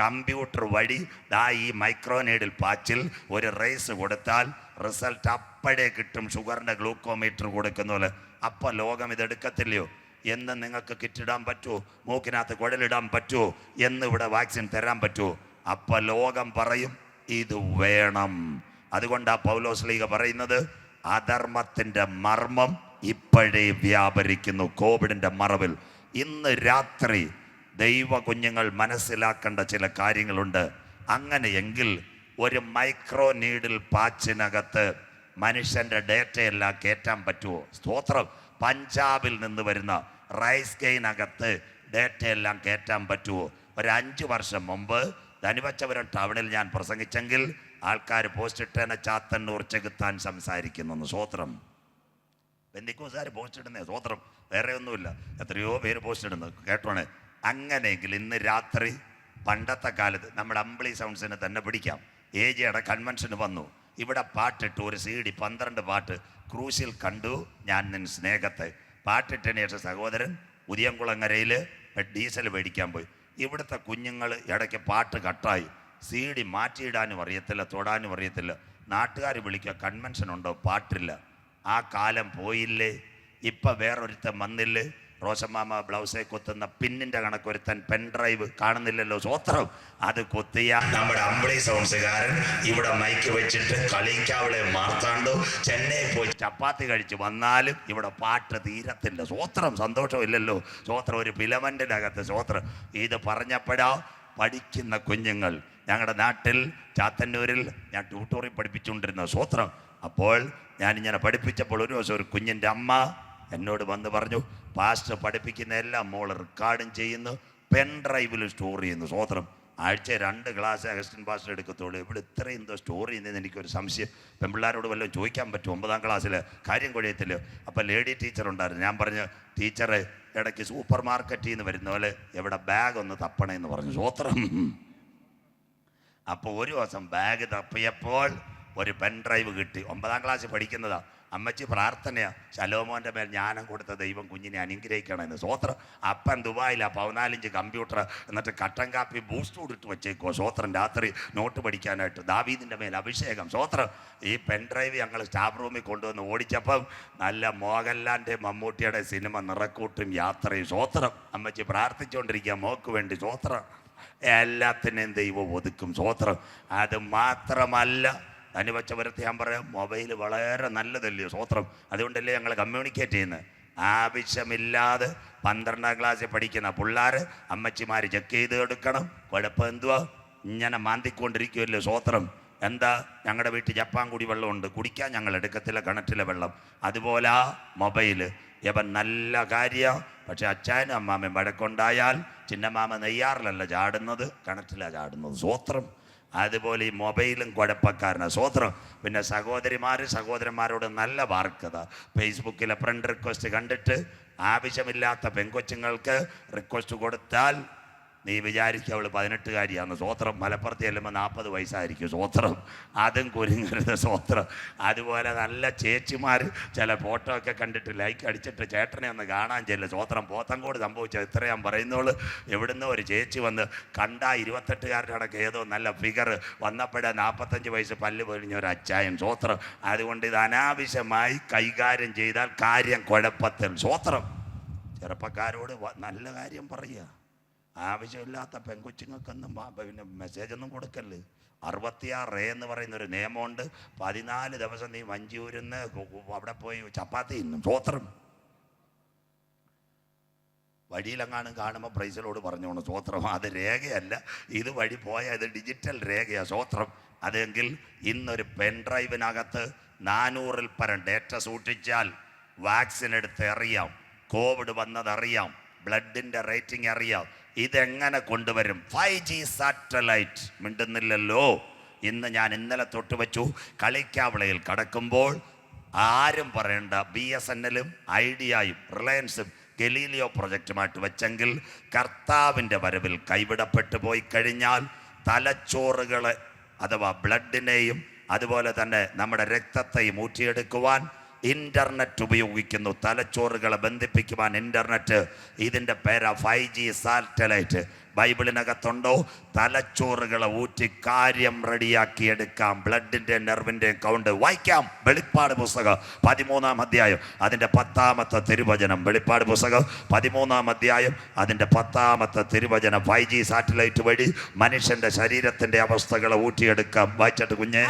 കമ്പ്യൂട്ടർ വഴി ദാ ഈ മൈക്രോനേഡിൽ പാച്ചിൽ ഒരു റേസ് കൊടുത്താൽ റിസൾട്ട് അപ്പോഴേ കിട്ടും. ഷുഗറിന്റെ ഗ്ലൂക്കോമീറ്റർ കൊടുക്കുന്ന പോലെ. അപ്പം ലോകം ഇതെടുക്കത്തില്ലയോ എന്ന് നിങ്ങൾക്ക് കിറ്റിടാൻ പറ്റുമോ മൂക്കിനകത്ത് കുഴലിടാൻ പറ്റുമോ എന്ന് ഇവിടെ വാക്സിൻ തരാൻ പറ്റുമോ അപ്പൊ ലോകം പറയും ഇത് വേണം. അതുകൊണ്ടാ പൗലോസ് ലീഗ പറയുന്നത് അധർമ്മത്തിന്റെ മർമ്മം ഇപ്പോഴേ വ്യാപരിക്കുന്നു കോവിഡിന്റെ മറവിൽ. ഇന്ന് രാത്രി ദൈവ കുഞ്ഞുങ്ങൾ മനസ്സിലാക്കേണ്ട ചില കാര്യങ്ങളുണ്ട്. അങ്ങനെയെങ്കിൽ ഒരു മൈക്രോ നീഡിൽ പാച്ചിനകത്ത് മനുഷ്യന്റെ ഡേറ്റയെല്ലാം കയറ്റാൻ പറ്റുമോ? സ്തോത്രം. പഞ്ചാബിൽ നിന്ന് വരുന്ന റൈസ് ഗെയിനകത്ത് ഡേറ്റയെല്ലാം കയറ്റാൻ പറ്റുമോ? ഒരു അഞ്ച് വർഷം മുമ്പ് ധനുവച്ചപുരം ടൗണിൽ ഞാൻ പ്രസംഗിച്ചെങ്കിൽ ആൾക്കാർ പോസ്റ്റ് ഇട്ടേനെ ചാത്തന്നൂർ ചെകുത്താൻ സംസാരിക്കുന്നു സ്വോത്രം ബന്ധിക്കോസാർ പോസ്റ്റ് ഇടുന്നേ സ്വോത്രം വേറെ ഒന്നുമില്ല. എത്രയോ പേര് പോസ്റ്റ് ഇടുന്നു. കേട്ടോണേ? അങ്ങനെയെങ്കിൽ ഇന്ന് രാത്രി പണ്ടത്തെ കാലത്ത് നമ്മുടെ അമ്പിളി സൗണ്ട്സിനെ തന്നെ പിടിക്കാം. എ ജിയുടെ കൺവെൻഷന് വന്നു. ഇവിടെ പാട്ടിട്ട് ഒരു സി ഡി പന്ത്രണ്ട് പാട്ട് ക്രൂശിൽ കണ്ടു ഞാൻ നിൻ സ്നേഹത്തെ. പാട്ടിട്ടതിന് ശേഷം സഹോദരൻ ഉദിയംകുളങ്ങരയിൽ ഡീസൽ മേടിക്കാൻ പോയി. ഇവിടുത്തെ കുഞ്ഞുങ്ങൾ ഇടയ്ക്ക് പാട്ട് കട്ടായി. സി ഡി മാറ്റിയിടാനും അറിയത്തില്ല തൊടാനും അറിയത്തില്ല. നാട്ടുകാർ വിളിക്കുക കൺവെൻഷൻ ഉണ്ടോ? പാട്ടില്ല. ആ കാലം പോയില്ലേ? ഇപ്പം വേറൊരുത്തൻ വന്നില്ലേ? റോഷമാമ ബ്ലൗസെ കൊത്തുന്ന പിന്നിന്റെ കണക്കൊരുത്തൻ പെൻഡ്രൈവ് കാണുന്നില്ലല്ലോ. സ്വത്രം. അത് കൊത്തിയ. നമ്മുടെ അമ്പിളി സൗണ്ട്സുകാരൻ ഇവിടെ മൈക്ക് വെച്ചിട്ട് കളിക്കാവളെ മാർത്താണ്ടോ? ചെന്നൈ പോയി. ചപ്പാത്തി കഴിച്ച് വന്നാലും ഇവിടെ പാട്ട് തീരത്തില്ല. സ്വത്രം. സന്തോഷമില്ലല്ലോ. സ്വത്രം ഒരു ഫിലമെന്റിനകത്ത് സ്വത്രം. ഇത് പറഞ്ഞപ്പോഴാ പഠിക്കുന്ന കുഞ്ഞുങ്ങൾ ഞങ്ങളുടെ നാട്ടിൽ ചാത്തന്നൂരിൽ ഞാൻ ട്യൂട്ടോറിയൽ പഠിപ്പിച്ചുകൊണ്ടിരുന്ന സ്വത്രം. അപ്പോൾ ഞാനിങ്ങനെ പഠിപ്പിച്ചപ്പോൾ ഒരു ദിവസം ഒരു കുഞ്ഞിന്റെ അമ്മ എന്നോട് വന്ന് പറഞ്ഞു പാസ്റ്റർ പഠിപ്പിക്കുന്ന എല്ലാം മോൾ റെക്കോർഡും ചെയ്യുന്നു പെൻ ഡ്രൈവിൽ സ്റ്റോർ ചെയ്യുന്നു. സ്വോത്രം ആഴ്ച രണ്ട് ക്ലാസ് അഗസ്റ്റിൻ പാസ്റ്റർ എടുക്കത്തുള്ളൂ. ഇവിടെ ഇത്രയും എന്തോ സ്റ്റോർ ചെയ്യുന്നതെന്ന് എനിക്കൊരു സംശയം. പെൺപിള്ളേരോട് വല്ലതും ചോദിക്കാൻ പറ്റും ഒമ്പതാം ക്ലാസ്സിൽ കാര്യം കുഴയത്തില്ല അപ്പോൾ ലേഡി ടീച്ചർ ഉണ്ടായിരുന്നു. ഞാൻ പറഞ്ഞു ടീച്ചറെ ഇടയ്ക്ക് സൂപ്പർ മാർക്കറ്റിൽ നിന്ന് വരുന്ന പോലെ എവിടെ ബാഗ് ഒന്ന് തപ്പണേ എന്ന് പറഞ്ഞു. സ്വോത്രം അപ്പോൾ ഒരു ദിവസം ബാഗ് തപ്പിയപ്പോൾ ഒരു പെൻ ഡ്രൈവ് കിട്ടി. ഒമ്പതാം ക്ലാസ്സിൽ പഠിക്കുന്നതാ. അമ്മച്ചി പ്രാർത്ഥനയാ. ശലോമോന്റെ മേൽ ജ്ഞാനം കൊടുത്ത ദൈവം കുഞ്ഞിനെ അനുഗ്രഹിക്കണമെന്ന് സ്വോത്രം അപ്പൻ ദുബായിലാ പതിനാലിഞ്ച് കമ്പ്യൂട്ടർ എന്നിട്ട് കട്ടൻ കാപ്പി ബൂസ്റ്റ് കൊടുത്ത് വെച്ചേക്കോ സ്വോത്രം രാത്രി നോട്ട് പഠിക്കാനായിട്ട്. ദാവീദിന്റെ മേൽ അഭിഷേകം. സ്വോത്രം ഈ പെൻ ഡ്രൈവ് ഞങ്ങൾ സ്റ്റാഫ് റൂമിൽ കൊണ്ടുവന്ന് ഓടിച്ചപ്പം നല്ല മോഹൻലാലിന്റെ മമ്മൂട്ടിയുടെ സിനിമ നിറക്കൂട്ടും യാത്രയും. സ്വോത്രം അമ്മച്ചി പ്രാർത്ഥിച്ചുകൊണ്ടിരിക്കുക മോക്ക് വേണ്ടി സ്വോത്രം എല്ലാത്തിനെയും ദൈവം ഒതുക്കും. സ്വോത്രം അത് മാത്രമല്ല അനുവച്ചവരത്തെ ഞാൻ പറയാം മൊബൈൽ വളരെ നല്ലതല്ലേ സ്വോത്രം അതുകൊണ്ടല്ലേ ഞങ്ങൾ കമ്മ്യൂണിക്കേറ്റ് ചെയ്യുന്നത്. ആവശ്യമില്ലാതെ പന്ത്രണ്ടാം ക്ലാസ്സിൽ പഠിക്കുന്ന പിള്ളേർ അമ്മച്ചിമാർ ചെക്ക് ചെയ്ത് എടുക്കണം. കുഴപ്പം എന്തുവാ? ഇങ്ങനെ മാന്തിക്കൊണ്ടിരിക്കുമല്ലോ സ്വോത്രം എന്താ? ഞങ്ങളുടെ വീട്ടിൽ ജപ്പാൻ കുടി വെള്ളമുണ്ട്. കുടിക്കാൻ ഞങ്ങൾ എടുക്കത്തില്ല കിണറ്റിലെ വെള്ളം. അതുപോലെ മൊബൈൽ ഇവൻ നല്ല കാര്യം. പക്ഷെ അച്ചായനും അമ്മാമയും വഴക്കുണ്ടായാൽ ചിന്നമാമ നെയ്യാറിലല്ല ചാടുന്നത് കിണറ്റിലാണ് ചാടുന്നത്. സ്വോത്രം അതുപോലെ ഈ മൊബൈലും കുഴപ്പക്കാരനാണ് സ്വോത്രം പിന്നെ സഹോദരിമാർ സഹോദരന്മാരോട് നല്ല വാർക്കത. ഫേസ്ബുക്കിലെ ഫ്രണ്ട് റിക്വസ്റ്റ് കണ്ടിട്ട് ആവശ്യമില്ലാത്ത പെൺകൊച്ചുങ്ങൾക്ക് റിക്വസ്റ്റ് കൊടുത്താൽ നീ വിചാരിക്കുക അവൾ പതിനെട്ടുകാരിയാണ് സ്വോത്രം മലപ്പുറത്ത് ചെല്ലുമ്പോൾ നാൽപ്പത് വയസ്സായിരിക്കും സ്വോത്രം. അതും കുരുങ്ങരുത് സ്വോത്രം. അതുപോലെ നല്ല ചേച്ചിമാർ ചില ഫോട്ടോ ഒക്കെ കണ്ടിട്ട് ലൈക്ക് അടിച്ചിട്ട് ചേട്ടനെ ഒന്ന് കാണാൻ ചെല്ലും. സ്വോത്രം പോത്തങ്കോട് സംഭവിച്ചത് ഇത്ര ഞാൻ പറയുന്നുള്ളൂ. എവിടുന്ന് ഒരു ചേച്ചി വന്ന് കണ്ട ഇരുപത്തെട്ടുകാരുടെ അടക്കം ഏതോ നല്ല ഫിഗർ വന്നപ്പോഴേ നാൽപ്പത്തഞ്ച് വയസ്സ് പല്ല് പൊലിഞ്ഞ ഒരു അച്ചായൻ സ്വോത്രം. അതുകൊണ്ട് ഇത് അനാവശ്യമായി കൈകാര്യം ചെയ്താൽ കാര്യം കുഴപ്പത്തിൽ. സ്വോത്രം. ചെറുപ്പക്കാരോട് നല്ല കാര്യം പറയുക. ആവശ്യമില്ലാത്ത പെൺകൊച്ചുങ്ങൾക്കൊന്നും പിന്നെ മെസ്സേജ് ഒന്നും കൊടുക്കല്ല്? അറുപത്തിയാറ് എ എന്ന് പറയുന്ന ഒരു നിയമമുണ്ട്. പതിനാല് ദിവസം നീ വഞ്ചിയൂരിന്ന് അവിടെ പോയി ചപ്പാത്തി ഇന്നും സ്വോത്രം വഴിയിലെങ്ങാനും കാണുമ്പോൾ പ്രൈസിലോട് പറഞ്ഞോണം സ്വോത്രം അത് രേഖയല്ല. ഇത് വഴി പോയ ഇത് ഡിജിറ്റൽ രേഖയാണ് സ്വോത്രം അതെങ്കിൽ ഇന്നൊരു പെൻ ഡ്രൈവിനകത്ത് നാനൂറിൽ പരം ഡേറ്റ സൂക്ഷിച്ചാൽ വാക്സിൻ എടുത്ത് അറിയാം. കോവിഡ് വന്നതറിയാം ബ്ലഡിന്റെ റേറ്റിംഗ് അറിയാം. ഇതെങ്ങനെ കൊണ്ടുവരും? ഫൈവ് ജി സാറ്റലൈറ്റ് മിണ്ടുന്നില്ലല്ലോ. ഇന്ന് ഞാൻ ഇന്നലെ തൊട്ട് വെച്ചു. കളിക്കാവിളയിൽ കടക്കുമ്പോൾ ആരും പറയണ്ട. ബി എസ് എൻ എല്ലും ഐഡിയയും റിലയൻസും ഗലീലിയോ പ്രൊജക്റ്റുമായിട്ട് വെച്ചെങ്കിൽ കർത്താവിന്റെ വരവിൽ കൈവിടപ്പെട്ടു പോയി കഴിഞ്ഞാൽ തലച്ചോറുകളെ അഥവാ ബ്ലഡിനെയും അതുപോലെ തന്നെ നമ്മുടെ രക്തത്തെയും ഊറ്റിയെടുക്കുവാൻ ഇന്റർനെറ്റ് ഉപയോഗിക്കുന്നു. തലച്ചോറുകളെ ബന്ധിപ്പിക്കുവാൻ ഇന്റർനെറ്റ്. ഇതിന്റെ പേരാ ഫൈവ് ജി സാറ്റലൈറ്റ്. ബൈബിളിനകത്തുണ്ടോ? തലച്ചോറുകളെ ഊറ്റി കാര്യം റെഡിയാക്കി എടുക്കാം. ബ്ലഡിന്റെ നെർവിന്റെ കൗണ്ട് വായിക്കാം. വെളിപ്പാട് പുസ്തകം പതിമൂന്നാം അധ്യായം അതിന്റെ പത്താമത്തെ തിരുവചനം. വെളിപ്പാട് പുസ്തകം പതിമൂന്നാം അധ്യായം അതിന്റെ പത്താമത്തെ തിരുവചനം. ഫൈവ് ജി സാറ്റലൈറ്റ് വഴി മനുഷ്യന്റെ ശരീരത്തിന്റെ അവസ്ഥകളെ ഊറ്റിയെടുക്കാം. വായിച്ചിട്ട് കുഞ്ഞെ?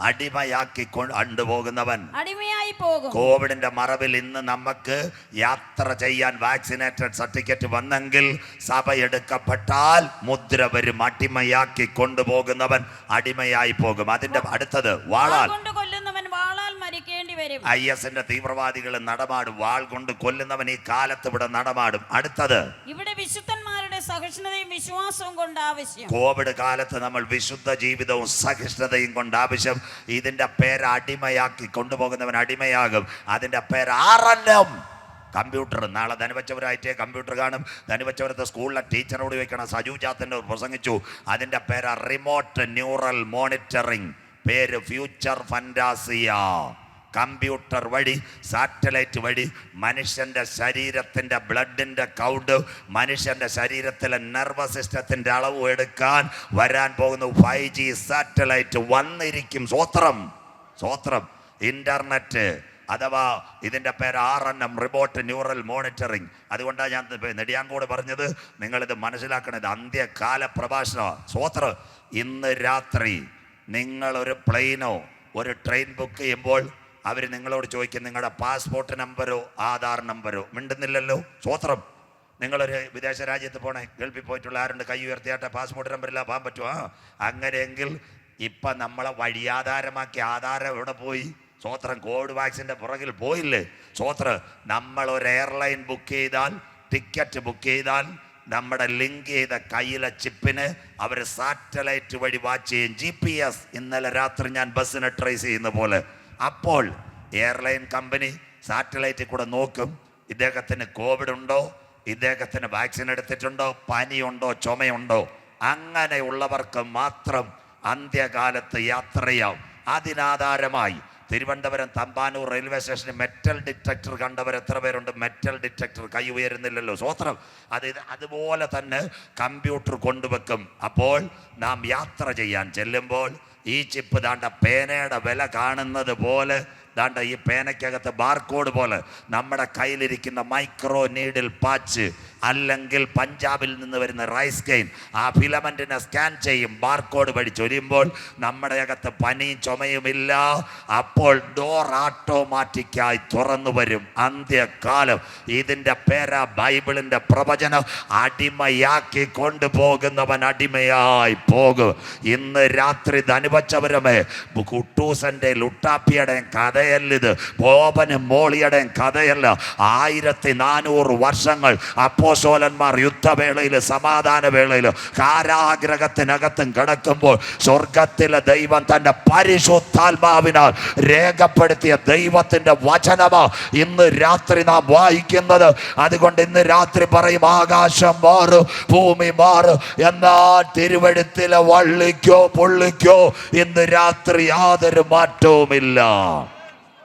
അടിമയാക്കി കൊണ്ടുപോകുന്നവൻ അടിമയാക്കി കൊണ്ടുപോകുന്നവൻ. അടിമയായി പോകും കോവിഡിന്റെ മറവിൽ ഇന്ന് നമുക്ക് യാത്ര ചെയ്യാൻ വാക്സിനേറ്റഡ് സർട്ടിഫിക്കറ്റ് വന്നെങ്കിൽ സഭ എടുക്കപ്പെട്ടാൽ മുദ്ര വരും. അടിമയാക്കി കൊണ്ടുപോകുന്നവൻ അടിമയായി പോകും അതിന്റെ അടുത്തത് വാളാൽ. വരും. ഐ എസിന്റെ തീവ്രവാദികൾ നടമാടും. വാൾ കൊണ്ട് കൊല്ലുന്നവൻ ഈ കാലത്ത് ഇവിടെ നടമാടും. അടുത്തത് ഇവിടെ വിശുദ്ധന്മാരുടെ സഹിഷ്ണുതയും വിശ്വാസവും കൊണ്ട് ആവശ്യം. കോവിഡ് കാലത്ത് നമ്മൾ വിശുദ്ധ ജീവിതവും സഹിഷ്ണുതയും കൊണ്ട് ആവശ്യം. ഇതിന്റെ പേര് അടിമയാക്കി കൊണ്ടുപോകുന്നവൻ അടിമയാകും. അതിന്റെ പേര് ആറല്ലം കമ്പ്യൂട്ടർ. നാളെ ധനുവച്ചവരായിട്ടേ കമ്പ്യൂട്ടർ കാണും. ധനുവച്ചവരത്തെ സ്കൂളിലെ ടീച്ചറോട് ചോദിക്കണം സജു ചാത്തന്റെ പ്രസംഗിച്ചു. അതിന്റെ പേര് റിമോട്ട് ന്യൂറൽ മോണിറ്ററിംഗ്. പേര് ഫ്യൂച്ചർ ഫന്റാസിയ കമ്പ്യൂട്ടർ വഴി സാറ്റലൈറ്റ് വഴി മനുഷ്യന്റെ ശരീരത്തിന്റെ ബ്ലഡിന്റെ കൗണ്ട് മനുഷ്യന്റെ ശരീരത്തിലെ നെർവസ് സിസ്റ്റത്തിന്റെ അളവ് എടുക്കാൻ വരാൻ പോകുന്ന ഫൈവ് ജി സാറ്റലൈറ്റ് വന്നിരിക്കും. സ്വത്രം സ്വത്രം ഇന്റർനെറ്റ് അഥവാ ഇതിന്റെ പേര് R N M remote neural monitoring അതുകൊണ്ടാണ് ഞാൻ നെടിയാങ്കോട് പറഞ്ഞത്. നിങ്ങളിത് മനസ്സിലാക്കണത്. അന്ത്യകാല പ്രഭാഷണമാണ് സ്വോത്ര ഇന്ന് രാത്രി നിങ്ങളൊരു പ്ലെയിനോ ഒരു ട്രെയിൻ ബുക്ക് ചെയ്യുമ്പോൾ അവർ നിങ്ങളോട് ചോദിക്കും നിങ്ങളുടെ പാസ്പോർട്ട് നമ്പരോ ആധാർ നമ്പരോ? മിണ്ടുന്നില്ലല്ലോ. സ്വോത്രം. നിങ്ങളൊരു വിദേശ രാജ്യത്ത് പോണേ ഗൾഫിൽ പോയിട്ടുള്ള ആരുണ്ട്? കൈ ഉയർത്തിയാട്ടെ പാസ്പോർട്ട് നമ്പറില്ല പോകാൻ പറ്റുമോ അങ്ങനെയെങ്കിൽ ഇപ്പം നമ്മളെ വഴിയാധാരമാക്കി ആധാരം എവിടെ പോയി? സ്വോത്രം കോവിഡ് വാക്സിന്റെ പുറകിൽ പോയില്ലേ? സ്വോത്ര നമ്മൾ ഒരു എയർലൈൻ ബുക്ക് ചെയ്താൽ ടിക്കറ്റ് ബുക്ക് ചെയ്താൽ നമ്മുടെ ലിങ്ക് ചെയ്ത കയ്യിലെ ചിപ്പിന് അവർ സാറ്റലൈറ്റ് വഴി വാച്ച് ചെയ്യും. ജി പി എസ് ഇന്നലെ രാത്രി ഞാൻ ബസ്സിനെ ട്രേസ് ചെയ്യുന്ന പോലെ. അപ്പോൾ എയർലൈൻ കമ്പനി സാറ്റലൈറ്റിൽ കൂടെ നോക്കും ഇദ്ദേഹത്തിന് കോവിഡ് ഉണ്ടോ ഇദ്ദേഹത്തിന് വാക്സിൻ എടുത്തിട്ടുണ്ടോ പനിയുണ്ടോ ചുമയുണ്ടോ. അങ്ങനെയുള്ളവർക്ക് മാത്രം അന്ത്യകാലത്ത് യാത്ര ചെയ്യാം അതിനാധാരമായി തിരുവനന്തപുരം തമ്പാനൂർ റെയിൽവേ സ്റ്റേഷനിൽ മെറ്റൽ ഡിറ്റക്ടർ കണ്ടവർ എത്ര പേരുണ്ട്? മെറ്റൽ ഡിറ്റക്ടർ കൈ ഉയരുന്നില്ലല്ലോ. സ്വോത്രം. അത് അതുപോലെ തന്നെ കമ്പ്യൂട്ടർ കൊണ്ടുവെക്കും. അപ്പോൾ നാം യാത്ര ചെയ്യാൻ ചെല്ലുമ്പോൾ ഈ ചിപ്പ് ദാണ്ട പേനയുടെ വില കാണുന്നത് പോലെ ദാണ്ട ഈ പേനയ്ക്കകത്ത് ബാർകോഡ് പോലെ നമ്മുടെ കയ്യിലിരിക്കുന്ന മൈക്രോ നീഡിൽ പാച്ച് അല്ലെങ്കിൽ പഞ്ചാബിൽ നിന്ന് വരുന്ന റൈസ് കെയിൻ ആ ഫിലമെന്റിനെ സ്കാൻ ചെയ്യും ബാർകോഡ് വഴി ചൊരിയുമ്പോൾ നമ്മുടെ അകത്ത് പനിയും ചുമയുമില്ല അപ്പോൾ ഡോർ ഓട്ടോമാറ്റിക്കായി തുറന്നു വരും. അന്ത്യകാലം. ഇതിന്റെ പേരാ ബൈബിളിന്റെ പ്രവചനം. അടിമയാക്കി കൊണ്ടുപോകുന്നവൻ അടിമയായി പോകും. ഇന്ന് രാത്രി ധനുവച്ചവരമേ കുട്ടൂസന്റെ ലുട്ടാപ്പിയുടെയും കഥയല്ലിത് ബോബനും മോളിയുടെയും കഥയല്ല. ആയിരത്തി നാനൂറ് വർഷങ്ങൾ അപ്പോസോലന്മാർ യുദ്ധവേളയിൽ സമാധാന വേളയിൽ കാരാഗ്രഹത്തിനകത്തും കിടക്കുമ്പോൾ സ്വർഗത്തിലെ ദൈവം തന്റെ പരിശുദ്ധാത്മാവിനാൽ രേഖപ്പെടുത്തിയ ദൈവത്തിന്റെ വചനമാ ഇന്ന് രാത്രി നാം വായിക്കുന്നത്. അതുകൊണ്ട് ഇന്ന് രാത്രി പറയും ആകാശം മാറും ഭൂമി മാറും എന്നാൽ തിരുവഴുത്തിലെ വള്ളിക്കോ പുള്ളിക്കോ ഇന്ന് രാത്രി യാതൊരു മാറ്റവുമില്ല.